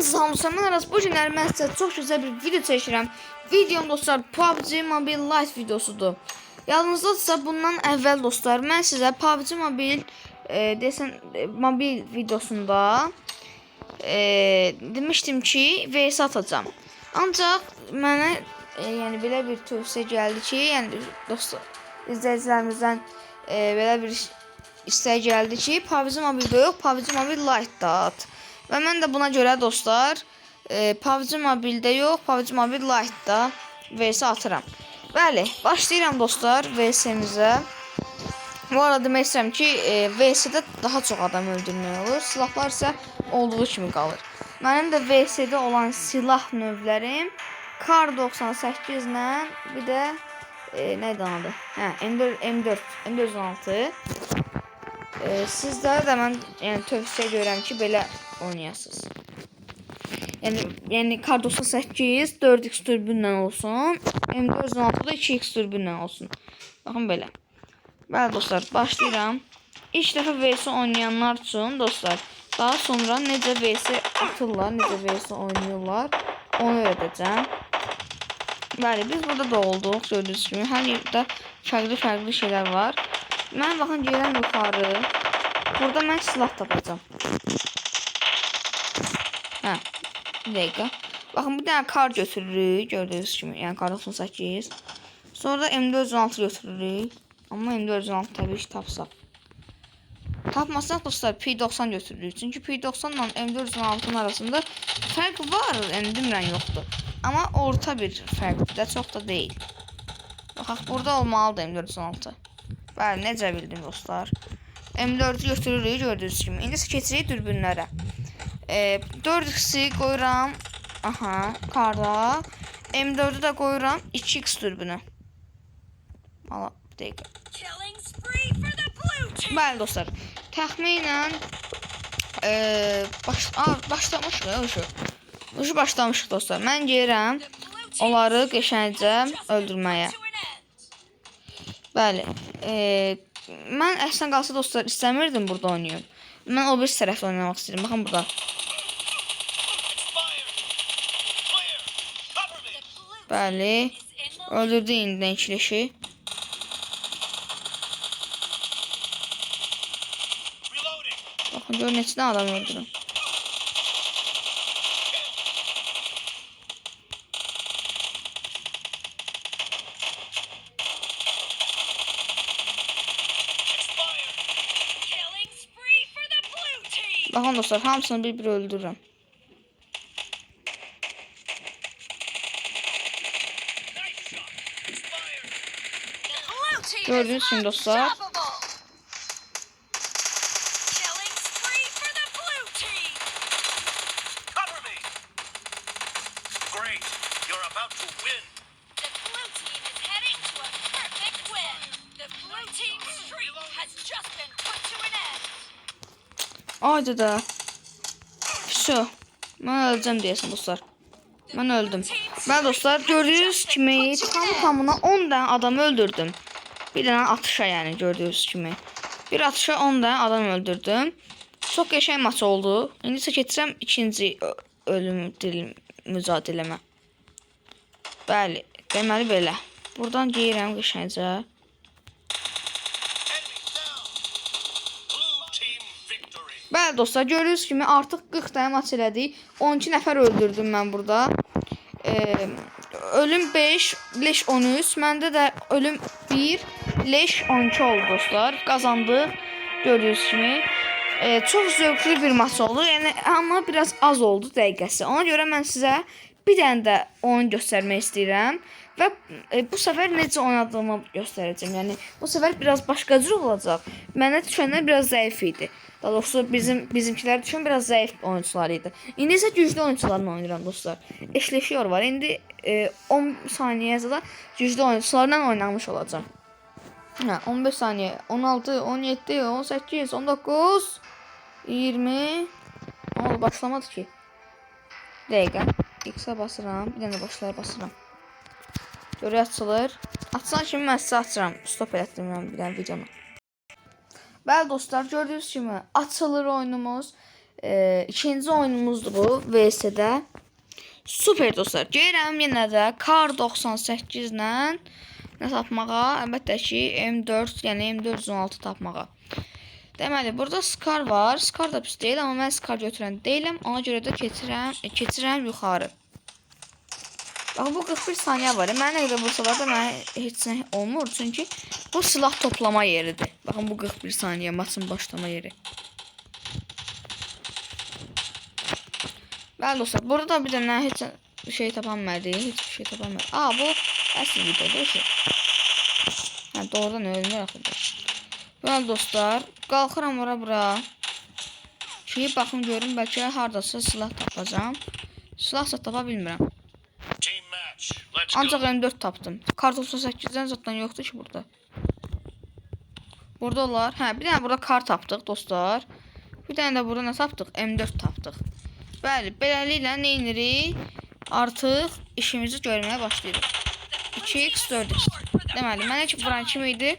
Hamısı mən Aras. Bu günlər mən sizə bir video çəkirəm. Videom dostlar PUBG Mobile Lite videosudur. Yadınızdadırsa bundan əvvəl dostlar mən sizə PUBG Mobile e, desən e, mobil videosunda e, demişdim ki VS atacağam. Ancaq mənə e, yəni belə bir tövsiyə gəldi ki, yəni dostlar izləyicilərimizdən e, belə bir istək gəldi ki, PUBG Mobile yox, PUBG Mobile Lite-da at. Və mən də buna görə dostlar, e, PUBG Mobile-də yox, PUBG Mobile Lite-da VS atıram. Bəli, başlayıram dostlar VS-mizə. Bu arada demək istəyirəm ki, e, VS-də daha çox adam öldürmək olur. Silahlar isə olduğu kimi qalır. Mənim də VS-də olan silah növlərim Kar 98 ilə bir də e, nədir adı? Hə, M4 M4 M416. E, sizlərə də mən yəni tövsiyə görürəm ki, belə oynayasınız. Yəni yəni Kar 98 4x türbinlə olsun, M416 da 2x türbinlə olsun. Baxın belə. Bəli dostlar, başlayıram. İlk dəfə VS oynayanlar üçün dostlar, daha sonra necə VS atırlar, necə VS oynayırlar, onu öyrədəcəm. Bəli, biz burada da olduq, gördüyünüz kimi. Hər yerdə fərqli-fərqli şeylər var. Mən baxın gəlirəm yuxarı. Burada mən silah tapacağam. Hə, bir dəqiqə. Baxın, bir dənə kar götürürük, gördüyünüz kimi. Yəni kar 98. Sonra da M416 götürürük. Amma M416 təbii ki tapsaq. Tapmasaq dostlar P90 götürürük. Çünki P90 ilə M416-nın arasında fərq var, yəni demirəm yoxdur. Amma orta bir fərqdir də, çox da deyil. Baxaq, burada olmalıdır M416. Bəli, necə bildim dostlar. M4-ü götürürük gördüyünüz kimi. İndi keçirik dürbünlərə. E, 4x-i qoyuram. Aha, karda. M4-ü də qoyuram 2x dürbünə. Ala, bir team. Bəli dostlar, təxminən e, baş, a, başlamışıq ya ucu. Ucu başlamışıq dostlar. Mən team onları qəşəngcə just öldürməyə. Bəli. E, mən əslən qalsa dostlar istəmirdim burada oynayım. Mən o bir tərəfdə oynamaq istəyirəm. Baxın burada. Clear! Cover me! The blue Bəli. Öldürdü ikilişi. Reloading! Baxın gör neçə dənə adam team. Baxın dostlar, hamısını bir-bir öldürürəm. Nice shot! Expired! The blue team Gördünüz is mü dostlar? unstoppable. Killing spree for the blue team. Cover me! Great! You're about to win! The blue team is heading to a perfect win. The blue team's streak has just been put to an end. Haydi da. Şu. Mən öləcəm deyəsən dostlar. Mən öldüm. Mən dostlar gördüyünüz kimi tam tamına 10 dənə adam öldürdüm. Bir dənə atışa yəni gördüyünüz kimi. Bir atışa 10 dənə adam öldürdüm. Qəşəng maç oldu. İndi keçirəm ikinci ölüm dilim mücadiləmə. Bəli, deməli belə. Buradan geyirəm victory! Bəli dostlar, gördüyünüz kimi artıq 40 dənə maç elədik. 12 nəfər öldürdüm mən burada. Ee, ölüm 5, leş 13. Məndə də ölüm 1, leş 12 oldu dostlar. Qazandıq. Gördüyünüz kimi. Ee, çox zövqlü bir maç oldu. Yəni amma biraz az oldu dəqiqəsi. Ona görə mən sizə bir dənə də oyun göstərmək istəyirəm və e, bu səfər necə oynadığımı göstərəcəm. Yəni bu səfər biraz başqa cür olacaq. Mənə düşənlər biraz zəif idi. Daha doğrusu bizim bizimkilər düşən biraz zəif oyunçular idi. İndi isə güclü oyunçularla oynayıram dostlar. Eşleşiyor var. İndi e, 10 saniyəyə qədər güclü oyunçularla oynamış olacağam. Hə, 15 saniyə, 16, 17, 18, 19, 20. Ne oldu başlamadı ki. Dəqiqə. X-ə basıram, bir dənə də başlaya basıram. Görək açılır. Açsan kimi mən sizə açıram. Stop elətdim mən bir dənə videonu. Bəli dostlar, gördüyünüz kimi açılır oyunumuz. E, ikinci oyunumuzdur bu VS-də. Super dostlar. Gəlirəm yenə də Kar 98 ilə nə tapmağa? Əlbəttə ki, M4, yəni M416 tapmağa. Deməli, burada Scar var. Scar da pis deyil, amma mən Scar götürən deyiləm. Ona görə də keçirəm, keçirəm yuxarı. Bax bu 41 saniyə var. Mən nə qədər vursalar da mənə heç nə olmur, çünki bu silah toplama yeridir. Baxın bu 41 saniyə maçın başlama yeri. Bəli dostlar, burada da bir dənə heç şey tapanmadı, heç bir şey tapanmadı. Aa, bu əsl videodur ki. Hə, doğrudan ölmür axırda. Bəli dostlar, qalxıram ora bura. Ki, baxın görüm bəlkə hardasa silah tapacağam. Silah da tapa bilmirəm. Ancaq M4 tapdım. Kar 98-dən zaten yoxdur ki burada. Burada olar. Hə, bir dənə burada kar tapdıq dostlar. Bir dənə də burada nə tapdıq? M4 tapdıq. Bəli, beləliklə nə edirik? Artıq işimizi görməyə başlayırıq. 2x 4x. Mənə ki vuran kim idi?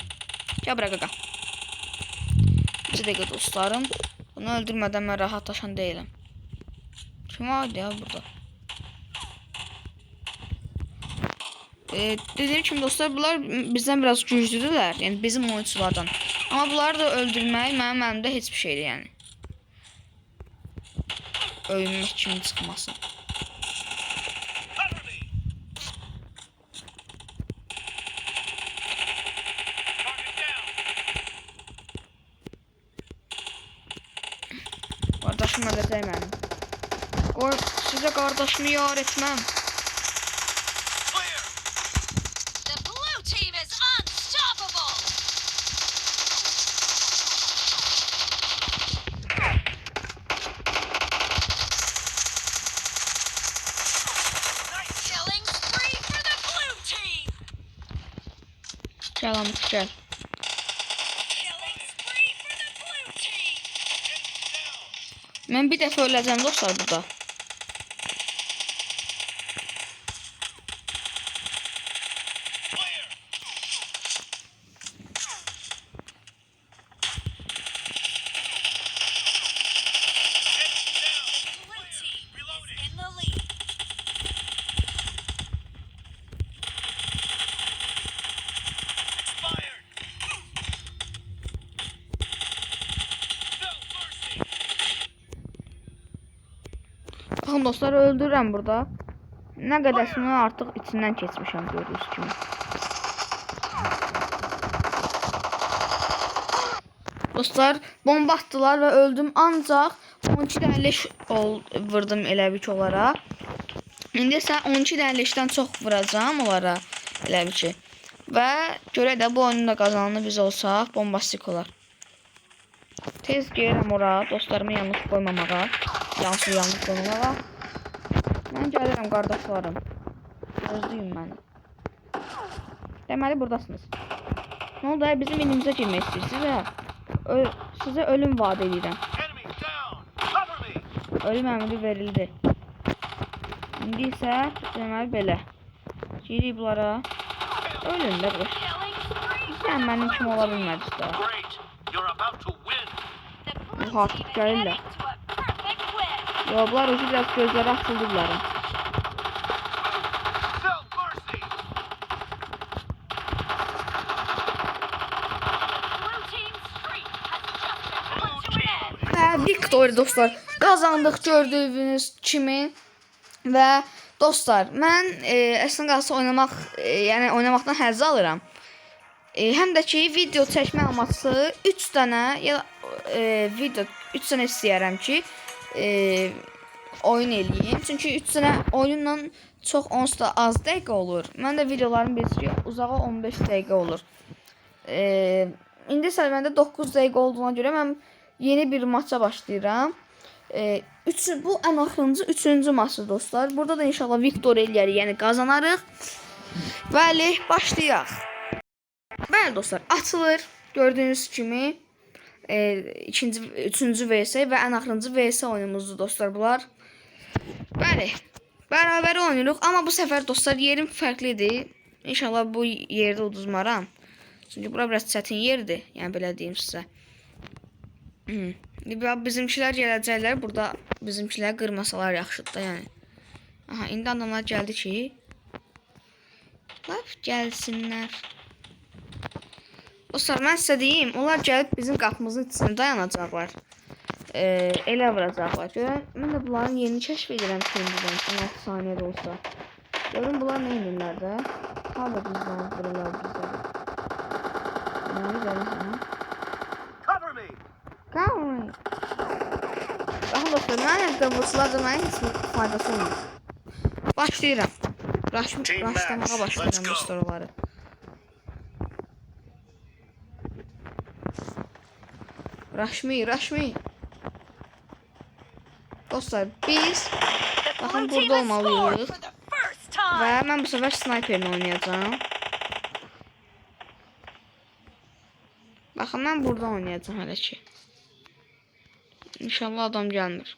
Gəl bura qaqa. Bir dəqiqə dostlarım. Bunu öldürmədən mən rahatlaşan deyiləm. Kim vardı ya burada? Ee, dediğim kimi dostlar bunlar bizden biraz güçlüdüler. Yani bizim oyunculardan. Ama bunları da öldürmək mənim əlimdə heç bir şeydir yəni. Öyünmək kimi çıxmasın. Cover me. Target down. Qardaşım öləcək mənim. Qoy sizə qardaşımı yar etməm. Clear. The blue team is unstoppable. Nice. Killing spree for the blue team. Gəl Amut gəl. Mən bir dəfə öləcəm dostlar burada. Dostlar öldürürəm burada. Nə qədərsini artıq içindən keçmişəm gördüyünüz kimi. Dostlar bomba attılar və öldüm ancaq 12 dənə leş vurdum elə bir ki onlara. İndi isə 12 dənə leşdən çox vuracağam onlara elə bir ki. Və görə də bu oyunu da qazananı biz olsaq bombastik olar. Tez gəlirəm ora dostlarımı yalnız qoymamağa. Yanlış yanlış qoymamağa. Mən gəlirəm qardaşlarım. Gözləyin məni. Deməli buradasınız. Nə oldu? ya? Bizim ilimizə girmək istəyirsiniz hə? Ö sizə ölüm vaad edirəm. Ölüm əmri verildi. İndi isə deməli belə. Girik bunlara. Ölün də for Sən mənim kimi ola bilmədiniz də. You're özü biraz gözləri açıldı bunların. Victoria dostlar qazandıq gördüyünüz kimi və dostlar mən e, əslində qalsa oynamaq e, yəni oynamaqdan həzz alıram. E, həm də ki video çəkmə amaçlı 3 dənə ya e, video 3 dənə istəyirəm ki e, oyun eləyim. Çünki 3 dənə oyunla çox onsuz az dəqiqə olur. Mən də videolarım birisi uzağı 15 dəqiqə olur. E, indi isə məndə 9 dəqiqə olduğuna görə mən yeni bir maça başlayıram. E, bu ən axırıncı 3-cü maçı dostlar. Burada da inşallah Victor eləyərik, yəni qazanarıq. Bəli, başlayaq. Bəli dostlar, açılır. Gördüyünüz kimi e, ikinci, üçüncü VS və ən axırıncı VS oyunumuzdur dostlar bunlar. Bəli, bərabər oynayırıq, amma bu səfər dostlar yerim fərqlidir. İnşallah bu yerdə uduzmaram. Çünki bura biraz çətin yerdir, yəni belə deyim sizə. Ya bizimkilər gələcəklər. Burada bizimkilər qırmasalar yaxşıdır da, yəni. Aha, indi adamlar gəldi ki, lap gəlsinlər. Dostlar, mən sizə deyim, onlar gəlib bizim qapımızın içində dayanacaqlar. Ee, elə vuracaqlar. Görən, mən də bunların yerini kəşf edirəm şimdiden, 16 saniyədə olsa. Görün bunlar nə edirlər də? Harada bizdən vururlar bizləri. Nə? Cover me. Calma. Baxın dostlar, mənim qırmızılar da mənim heç faydası olmur. Başlayıram. Raş raşlamağa başlayıram dostlar onları. Rushmi, Rushmi. Dostlar, biz Bakın burada olmalıyız. və mən bu səfər sniperini oynayacağam. Baxın, mən burada oynayacağam hələ ki. İnşallah adam gəlmir.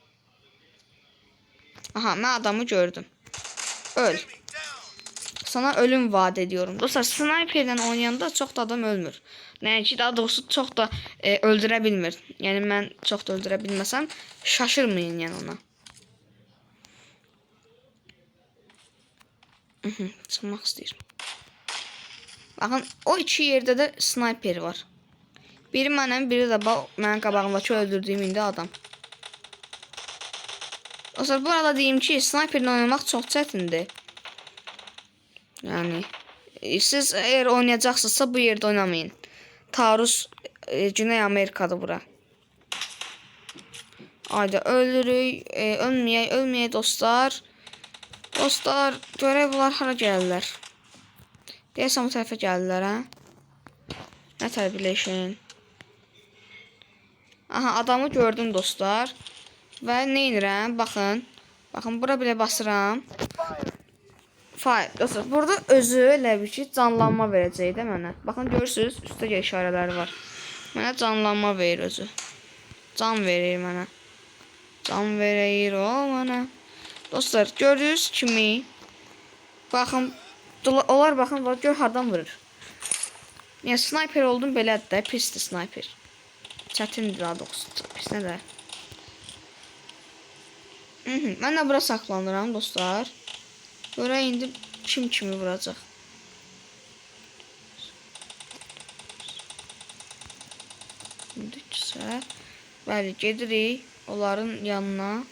Aha, mən adamı gördüm. Öl. Sana ölüm vaat ediyorum. Dostlar, sniperlə oynayanda çox da adam ölmür. Nəinki daha doğrusu çox da e, öldürə bilmir. Yəni mən çox da öldürə bilməsəm, şaşırmayın yəni ona. Çıxmaq istəyir. Baxın, o iki yerdə də sniper var. Biri mənim, biri də bax, mənim qabağımdakı öldürdüyüm indi adam. Dostlar, bu arada deyim ki, sniperlə oynamaq çox çətindir. Yəni e, siz əgər oynayacaqsınızsa bu yerdə oynamayın. Taarruz e, Güney Amerikadır bura. Ayda öldürük, e, ölməyək, ölməyək dostlar. Dostlar, bunlar hara gəlirlər. Deyəsən bu tərəfə gəlirlər, hə? Nə tərbiləşin? Aha, adamı gördüm dostlar. Və nə edirəm? Baxın. Baxın, bura belə basıram. Fire. Dostlar, burada özü elə bir ki, canlanma verəcək də mənə. Baxın, görürsüz, üstə gəl işarələri var. Mənə canlanma verir özü. Can verir mənə. Can verir o mənə. Dostlar, gördünüz kimi baxın, onlar baxın, bax, gör hardan vurur. Yəni sniper oldum belədir də, pisdir sniper. Çətindir daha doğrusu, pis nə də. Mhm, mən də bura saklanıram dostlar. Görək indi kim kimi vuracaq. İndi isə bəli gedirik onların yanına.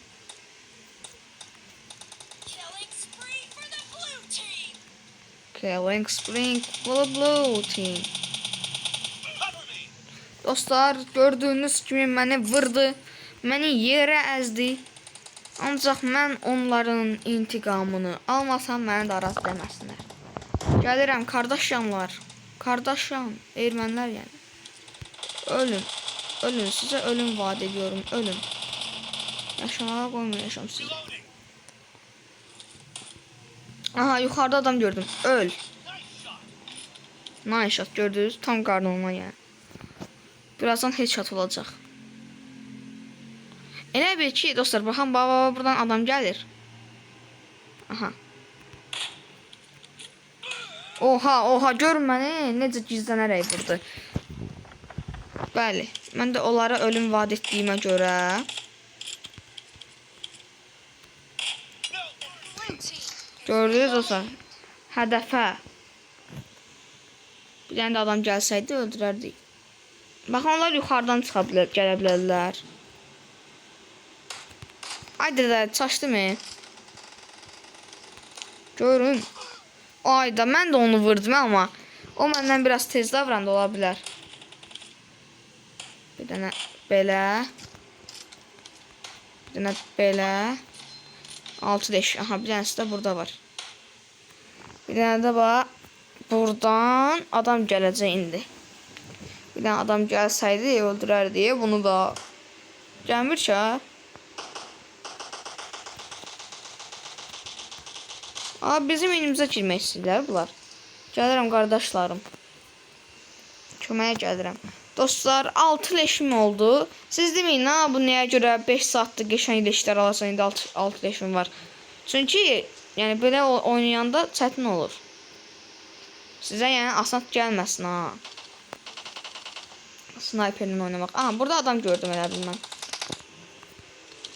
Killing spree for the blue team. Spring. Dostlar gördüyünüz kimi məni vurdu. Məni yerə əzdi. Ancaq mən onların intiqamını almasam məni də araz deməsinlər. Gəlirəm qardaşyanlar. Qardaşyan, ermənilər yəni. Ölün. Ölün, sizə ölüm vaat ediyorum. Ölün. Yaşamağa qoymayacağam sizi. Aha, yuxarıda adam gördüm. Öl. Nice shot. Shot gördünüz. Tam qarnına yəni. Birazdan headshot olacaq. Elə bil ki, dostlar, baxın, baba buradan adam gəlir. Aha. Oha, oha, görün məni necə gizlənərək vurdu. Bəli, mən də onlara ölüm vaad etdiyimə görə gördünüz dostlar. Hədəfə bir dənə də adam gəlsəydi öldürərdik. Baxın, onlar yuxarıdan çıxa bilər, gələ bilərlər. Haydi də çaşdı mı? Görün. Ayda mən də onu vurdum amma o məndən biraz tez davrandı ola bilər. Bir dənə belə. Bir dənə belə. 6 leş. Aha bir dənəsi də burada var. Bir dənə də bax buradan adam gələcək indi. Bir dənə adam gəlsəydi öldürərdi bunu da. Gəlmir ki. Aa bizim elimizə girmək istəyirlər bunlar. Gəlirəm qardaşlarım. Köməyə gəlirəm. Dostlar 6 leşim oldu. Siz deməyin ha bu nəyə görə 5 saatdır qəşəng leşlər alasan indi 6, 6 leşim var. Çünki yəni belə oynayanda çətin olur. Sizə yəni asan gəlməsin ha. Sniperlə oynamaq. Aha, burada adam gördüm elə bil mən.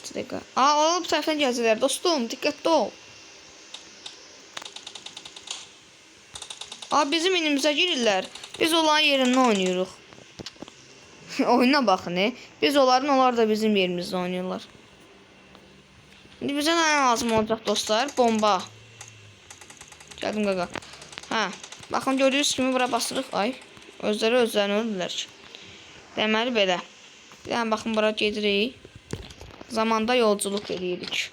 Bir dəqiqə. Aa, o bu tərəfdən gələcəklər. Dostum, diqqətli ol. Aa, bizim inimizə girirlər. Biz onların yerində oynayırıq. Oyuna baxın, e. Biz onların, onlar da bizim yerimizdə oynayırlar. İndi bizə nə lazım olacaq dostlar? Bomba. Gəldim qaqa. Hə. Baxın gördüyünüz kimi bura basırıq. Ay. Özləri özlərini öldülər ki. Deməli belə. Bir dənə baxın bura gedirik. Zamanda yolculuq edirik.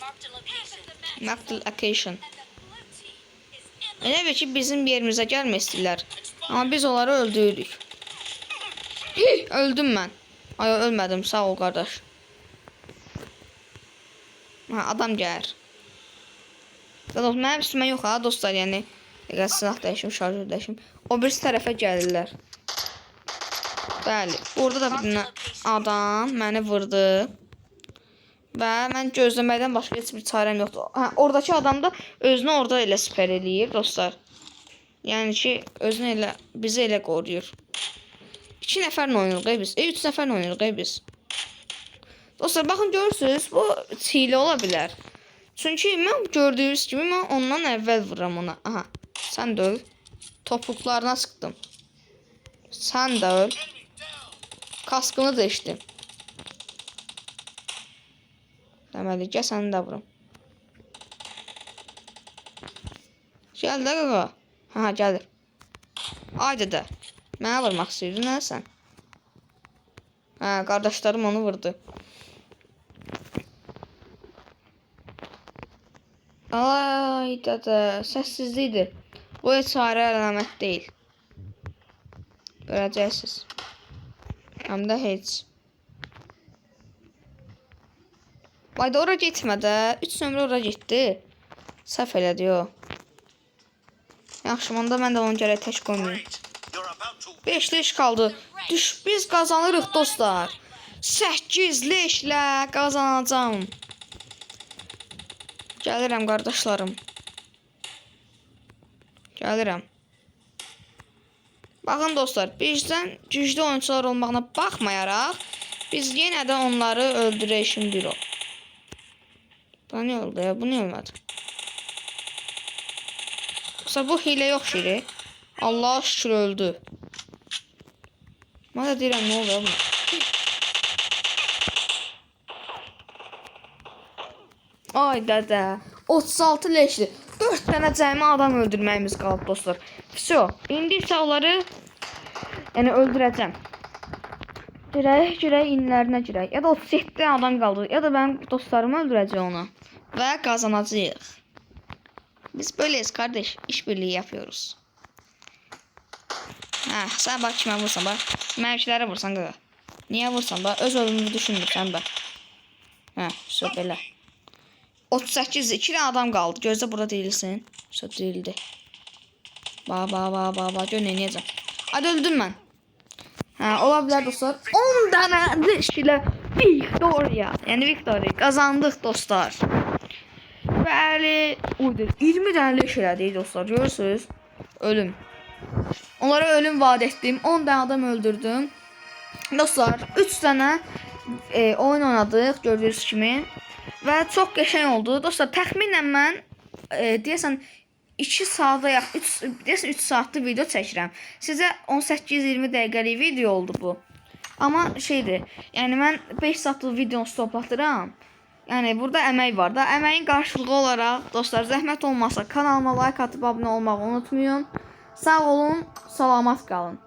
Marked location. Nakl location. And the blue team is in Elə bil ki bizim yerimizə gəlmək istəyirlər. Amma biz onları öldürürük. Hih, öldüm mən. Ay ölmədim. Sağ ol qardaş. Ha, adam gəlir. Zaten mənim üstümə yox ha dostlar, yəni Dəqiqə silah dəyişim, şarjör dəyişim. O birisi tərəfə gəlirlər. Bəli, burada da bir adam məni vurdu. Və mən gözləməkdən başqa heç bir çarəm yoxdur. Hə, oradakı adam da özünü orada elə siper eləyir, dostlar. Yəni ki, özünü elə bizi elə qoruyur. 2 nəfərlə oynayırıq biz. 3 nəfərlə oynayırıq biz. Dostlar, baxın görürsüz, bu hiylə ola bilər. Çünki mən gördüyünüz kimi mən ondan əvvəl vururam ona. Aha, sən də öl. Topuqlarına sıxdım. Sən də öl. Kaskını da içdim. Deməli, gəl səni də vurum. Gəl də qaqa. Hə, gəlir. Ayda da. Mənə vurmaq istəyirdin, nə sən? Hə, qardaşlarım onu vurdu. Ay dədə, səssizlikdir. Bu heç çarə əlamət deyil. Görəcəksiniz. Həm də heç. Vay da ora getmə də. 3 nömrə ora getdi. Səhv elədi o. Yaxşı, onda mən də onu gərək tək qoymayım. Great. You're about to 5 leş qaldı. Düş, biz qazanırıq dostlar. 8 leşlə qazanacağam. Gəlirəm qardaşlarım. Gəlirəm. Baxın dostlar, bizdən güclü oyunçular olmağına baxmayaraq, biz yenə də onları öldürək şimdi Bu nə oldu ya? Bu nə olmadı? Yoxsa bu hilə yox şiri. Allah şükür öldü. Də deyirəm, nə oluyor buna? Ay dədə, 36 leşli. 4 dənə cəmi adam öldürməyimiz qaldı dostlar. Vso, indi isə onları yəni öldürəcəm. Girək, girək, inlərinə girək. Ya da 37 dənə adam qaldı. Ya da mənim dostlarımı öldürəcək onu. Və qazanacağıq. Biz böyleyiz kardeş. İşbirliği yapıyoruz. Ha, sen bak kime vursan bak. Mevkilere vursan gaga. Niye vursan bak? Öz ölümünü düşünmürsən bak. Ha, söz belə. 38 2 dənə adam qaldı. Gözlə burada deyilsin. Söz deyildi. Ba ba ba ba ba gör neyniyəcəm. Hadi öldüm mən. Hə, ola bilər dostlar. 10 dənə leş ilə Victoria. Yəni Victoria qazandıq dostlar. Bəli, uydur. 20 dənə leş elədik dostlar. Görürsüz? Ölüm. Onlara ölüm vaad etdim. 10 dənə adam öldürdüm. Dostlar, 3 dənə e, oyun oynadıq gördüyünüz kimi. Və çox qəşəng oldu. Dostlar, təxminən mən e, deyəsən 2 saata yax 3 deyəsən 3 saatlıq video çəkirəm. Sizə 18-20 dəqiqəlik video oldu bu. Amma şeydir, yəni mən 5 saatlıq videonu stoplatıram. Yəni burada əmək var da. Əməyin qarşılığı olaraq dostlar zəhmət olmasa kanalıma like atıb abunə olmağı unutmayın. Sağ olun, salamat qalın.